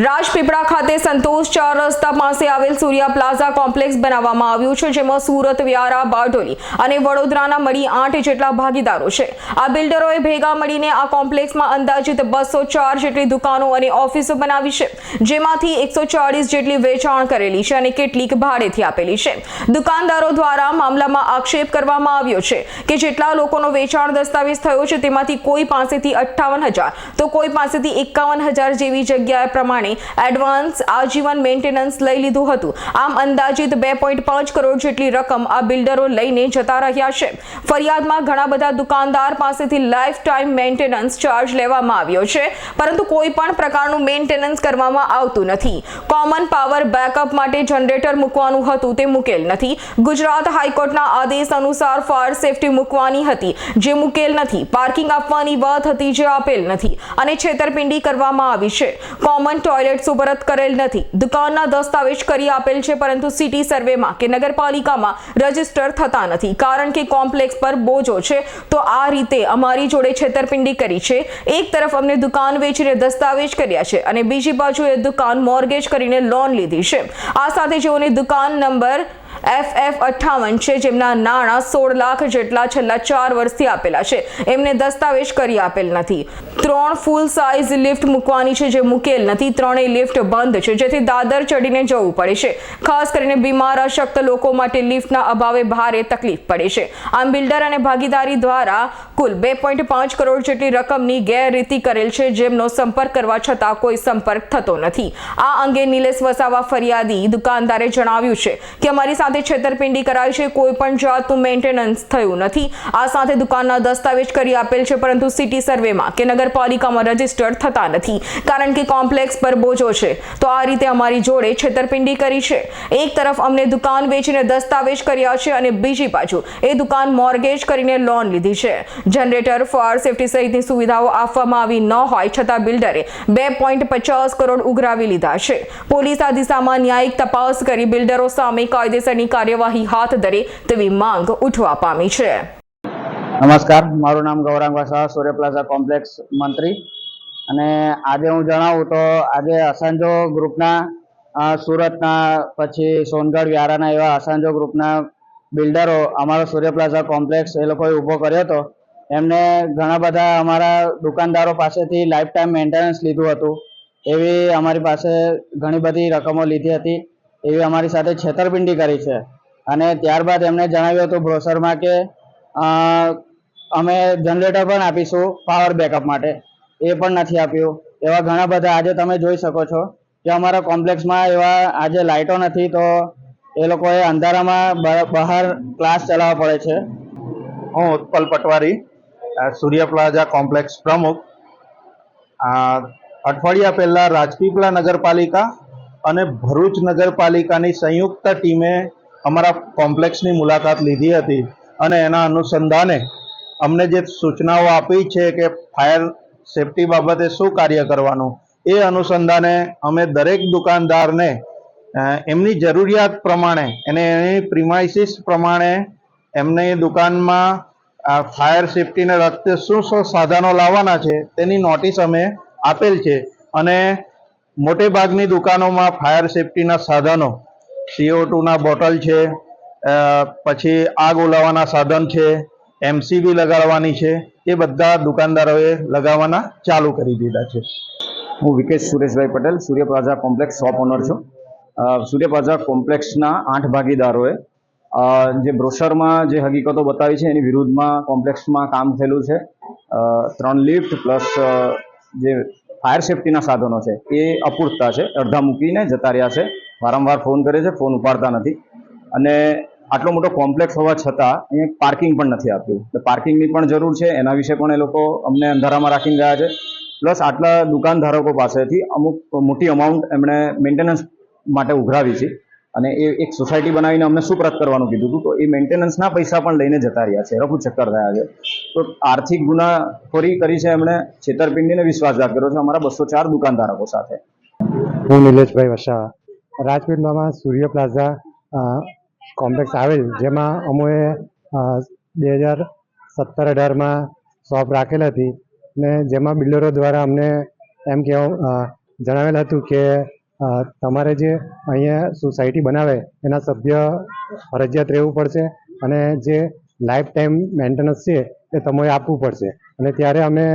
રાજપીપળા ખાતે સંતોષ ચાર રસ્તા પાસે આવેલ સૂર્યા પ્લાઝા કોમ્પ્લેક્સ બનાવવામાં આવ્યું છે, જેમાં સુરત, વ્યારા, બારડોલી અને વડોદરાના મળી આઠ જેટલા ભાગીદારો છે. આ બિલ્ડરોએ ભેગા મળીને આ કોમ્પ્લેક્સમાં અંદાજિત બસો ચાર જેટલી દુકાનો અને ઓફિસો બનાવી છે, જેમાંથી એકસો ચાળીસ જેટલી વેચાણ કરેલી છે અને કેટલીક ભાડેથી આપેલી છે. દુકાનદારો દ્વારા મામલામાં આક્ષેપ કરવામાં આવ્યો છે કે જેટલા લોકોનો વેચાણ દસ્તાવેજ થયો છે, તેમાંથી કોઈ પાસેથી અઠ્ઠાવન હજાર, તો કોઈ પાસેથી એકાવન હજાર જેવી જગ્યાએ પ્રમાણે એડવાન્સ આજીવન મેન્ટેનન્સ લઈ લીધું હતું. આમ અંદાજિત બે પોઈન્ટ પાંચ કરોડ જેટલી રકમ આ બિલ્ડરો લઈને જતા રહ્યા છે. ફરિયાદમાં ઘણા બધા દુકાનદાર પાસેથી લાઈફ ટાઈમ મેન્ટેનન્સ ચાર્જ લેવામાં આવ્યો છે, પરંતુ કોઈ પણ પ્રકારનું મેન્ટેનન્સ કરવામાં આવતું નથી. કોમન પાવર બેકઅપ માટે જનરેટર મૂકવાનું હતું તે મૂકેલ નથી. ગુજરાત હાઈકોર્ટના આદેશ અનુસાર ફાયર સેફટી મૂકવાની હતી, જે મૂકેલ નથી. પાર્કિંગ આપવાની વાત હતી, જે આપેલ નથી. અને છેતરપિંડી કરવામાં આવી છે. કોમન ટોયલેટ સુપરત કરેલ નથી. દુકાનના દસ્તાવેજ કરી આપેલ છે, પરંતુ સિટી સર્વેમાં કે નગરપાલિકામાં રજિસ્ટર થતા નથી. કારણ કે કોમ્પ્લેક્સ પર બોજો છે, તો આ રીતે અમારી જોડે છેતરપિંડી કરી છે. એક તરફ અમને દુકાન વેચીને દસ્તાવેજ કર્યા છે અને બીજી બાજુ એ દુકાન મોર્ગેજ કરીને લોન લીધી છે. આ સાથે જેઓની દુકાન નંબર એફ એફ અઠ્ઠાવન છે, જેમના નાણાં સોળ લાખ જેટલા છેલ્લા ચાર વર્ષથી આપેલા છે. એમને દસ્તાવેજ કરી આપેલ નથી. ત્રણ ફૂલ સાઇઝ લિફ્ટ મૂકવાની છે, જે મૂકેલ નથી. ત્રણેય લિફ્ટ બંધ છે, જેથી દાદર ચડીને જવું પડે છે. ખાસ કરીને બીમાર અશક્ત લોકો માટે લિફ્ટના અભાવે ભારે તકલીફ પડે છે. આમ બિલ્ડર અને ભાગીદારી દ્વારા કુલ બે પોઈન્ટ પાંચ કરોડ જેટલી રકમની ગેરરીતિ કરેલ છે, જેમનો સંપર્ક કરવા છતાં કોઈ સંપર્ક થતો નથી. આ અંગે નિલેશ વસાવા ફરિયાદી દુકાનદારે જણાવ્યું છે કે અમારી સાથે છેતરપિંડી કરાઈ છે. કોઈ પણ જાતનું મેન્ટેનન્સ થયું નથી. આ સાથે દુકાનના દસ્તાવેજ કરી આપેલ છે, પરંતુ સિટી સર્વેમાં કે નગરપાલિકામાં રજિસ્ટર થતા નથી. કારણ કે કોમ્પ્લેક્સ પર બોજો છે. તો આ રીતે અમારી જોડે છેતરપિંડી કરી છે. એક તરફ અમને દુકાન વેચીને દસ્તાવેજ કર્યા છે અને બીજી બાજુ એ દુકાન મોર્ગેજ કરીને લોન લીધી છે. જનરેટર, ફાયર સેફટી સહિતની સુવિધાઓ આપવામાં આવી ન હોય છતાં બિલ્ડરે બે પોઈન્ટ પચાસ કરોડ ઉઘરાવી લીધા છે. પોલીસ આ દિશામાં ન્યાયિક તપાસ કરી બિલ્ડરો સામે કાયદેસરની કાર્યવાહી હાથ ધરે તેવી માંગ ઉઠવા પામી છે. નમસ્કાર, મારું નામ ગૌરાંગ વસાવા સૂર્ય પ્લાઝા કોમ્પ્લેક્સ મંત્રી. અને આજે હું જણાવું તો આજે અસાંજો ગ્રુપના સુરતના, પછી સોનગઢ, વ્યારાના એવા અસાંજો ગ્રુપના બિલ્ડરો અમારો સૂર્ય પ્લાઝા કોમ્પ્લેક્સ એ લોકોએ ઊભો કર્યો હતો. એમને ઘણા બધા અમારા દુકાનદારો પાસેથી લાઈફ ટાઈમ મેન્ટેનન્સ લીધું હતું. એવી અમારી પાસે ઘણી બધી રકમો લીધી હતી. એવી અમારી સાથે છેતરપિંડી કરી છે. અને ત્યારબાદ એમણે જણાવ્યું હતું બ્રોશરમાં કે અમે જનરેટર પણ આપીશું પાવર બેકઅપ માટે. એ પણ નથી આપ્યું. એવા ઘણા બધા આજે તમે જોઈ શકો છો કે અમારા કોમ્પ્લેક્સમાં એવા આજે લાઇટો નથી તો એ લોકોએ અંધારામાં બહાર ક્લાસ ચલાવવા પડે છે. હું ઉત્પલ પટવારી સૂર્ય પ્લાઝા કોમ્પ્લેક્સ પ્રમુખ. અઠવાડિયા પહેલાં રાજપીપળા નગરપાલિકા અને ભરૂચ નગરપાલિકાની સંયુક્ત ટીમે અમારા કોમ્પ્લેક્સની મુલાકાત લીધી હતી અને એના અનુસંધાને અમને જે સૂચનાઓ આપી છે કે ફાયર સેફટી બાબતે શું કાર્ય કરવાનું, એ અનુસંધાને અમે દરેક દુકાનદારને એમની જરૂરિયાત પ્રમાણે અને એની પ્રિમાઇસીસ પ્રમાણે એમની દુકાનમાં ફાયર સેફટીને લગતે શું શું સાધનો લાવવાના છે તેની નોટિસ અમે આપેલ છે. અને મોટે ભાગની દુકાનોમાં ફાયર સેફટીના સાધનો સીઓ ટુના બોટલ છે પછી આગ ઓલાવવાના સાધન છે એમસીબી લગાડવાની છે એ બધા દુકાનદારોએ લગાવવાના ચાલુ કરી દીધા છે. હું Vikesh Sureshbhai Patel Surya plaza complex shop owner છું. અ, સૂર્ય પ્લાઝા કોમ્પ્લેક્સના આઠ ભાગીદારોએ જે બ્રોશરમાં જે હકીકતો બતાવી છે એની વિરુદ્ધમાં કોમ્પ્લેક્સમાં કામ થયેલું છે. ત્રણ લિફ્ટ પ્લસ જે ફાયર સેફટીના સાધનો છે. એ અપૂરતા છે. અડધા મૂકીને જતા રહ્યા છે. વારંવાર ફોન કરે છે. ફોન ઉપાડતા નથી. અને આટલો મોટો કોમ્પ્લેક્સ હોવા છતાં અહીંયા પાર્કિંગ પણ નથી આપ્યું એટલે પાર્કિંગની પણ જરૂર છે. એના વિશે પણ એ લોકો અમને અંધારામાં રાખીને ગયા છે. પ્લસ આટલા દુકાનધારકો પાસેથી અમુક મોટી અમાઉન્ટ એમણે મેન્ટેનન્સ માટે ઉઘરાવી છે. અને એ એક સોસાયટી બનાવીને અમને સુપ્રત કરવાનું કીધું હતું. તો એ મેન્ટેનન્સના પૈસા પણ લઈને જતા રહ્યા છે. રફુ ચક્કર થયા છે. તો આર્થિક ગુનાખોરી કરી છે એમણે. છેતરપિંડીને વિશ્વાસઘાત કર્યો છે અમારા બસો ચાર દુકાનધારકો સાથે. હું નિલેશભાઈ વસાવા. રાજપીપળામાં સૂર્ય પ્લાઝા કોમ્પ્લેક્સ આવેલ, જેમાં અમોએ બે હજાર સત્તર અઢારમાં શોપ રાખેલ હતી ને જેમાં બિલ્ડરો દ્વારા અમને એમ કહેવા જણાવેલ હતું કે તમારે જે અહીંયા સોસાયટી બનાવે, એના સભ્ય ફરજિયાત રહેવું પડશે અને જે લાઈફ ટાઈમ મેન્ટેનન્સ છે, એ તમારે આપવું પડશે. અને ત્યારે અમે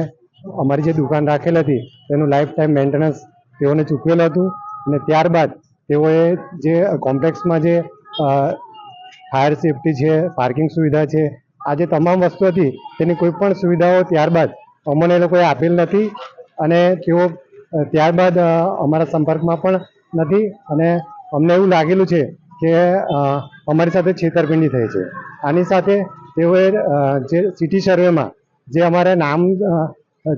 અમારી જે દુકાન રાખેલ હતી, તેનું લાઈફ ટાઈમ મેન્ટેનન્સ તેઓને ચૂકવેલું હતું. અને ત્યારબાદ તેઓએ જે કોમ્પ્લેક્સમાં જે ફાયર સેફટી છે પાર્કિંગ સુવિધા છે, આ જે તમામ વસ્તુ હતી, તેની કોઈ પણ સુવિધાઓ ત્યારબાદ અમને એ લોકોએ આપેલ નથી. અને તેઓ ત્યારબાદ અમારા સંપર્કમાં પણ નથી અને અમને એવું લાગેલું છે કે અમારી સાથે છેતરપિંડી થઈ છે. આની સાથે તેઓએ જે સિટી સર્વેમાં જે અમારે નામ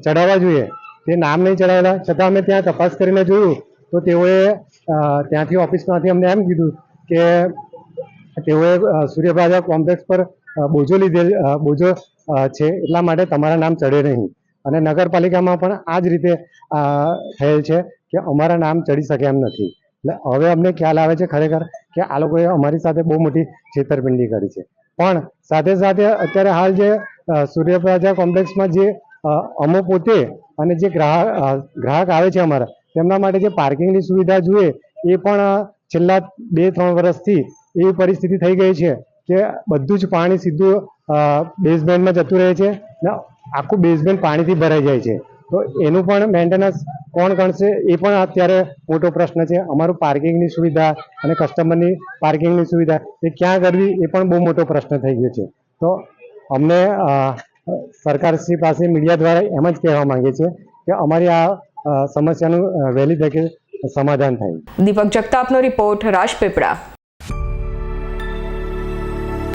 ચડાવવા જોઈએ, તે નામ નહીં ચડાવેલા છતાં અમે ત્યાં તપાસ કરીને જોયું, તો તેઓએ ત્યાંથી ઓફિસમાંથી અમને એમ કીધું કે તેઓએ સૂર્યભાજા કોમ્પ્લેક્સ પર બોજો લીધેલ બોજો છે. એટલા માટે તમારા નામ ચડે નહીં. અને નગરપાલિકામાં પણ આ જ રીતે થયેલ છે કે અમારા નામ ચડી શકે એમ નથી. એટલે હવે અમને ખ્યાલ આવે છે ખરેખર કે આ લોકોએ અમારી સાથે બહુ મોટી છેતરપિંડી કરી છે. પણ સાથે સાથે અત્યારે હાલ જે સૂર્યપ્રાજા કોમ્પ્લેક્સમાં જે અમો પોતે અને જે ગ્રાહક ગ્રાહક આવે છે અમારા, તેમના માટે જે પાર્કિંગની સુવિધા જોઈએ એ પણ છેલ્લા બે ત્રણ વર્ષથી એવી પરિસ્થિતિ થઈ ગઈ છે કે બધું જ પાણી સીધું બેઝમેન્ટમાં જતું રહે છે. આખું બેઝમેન્ટ પાણીથી ભરાઈ જાય છે. તો એનું પણ મેન્ટેનન્સ કોણ કરશે એ પણ અત્યારે મોટો પ્રશ્ન છે. અમારું પાર્કિંગની સુવિધા અને કસ્ટમરની પાર્કિંગની સુવિધા એ ક્યાં કરવી એ પણ બહુ મોટો પ્રશ્ન થઈ ગયો છે. તો અમને સરકારશ્રી પાસે મીડિયા દ્વારા એમ જ કહેવા માંગીએ છીએ કે અમારી આ સમસ્યાનું વહેલી તકે સમાધાન થાય. દીપક જગતાપનો રિપોર્ટ રાજપીપળા.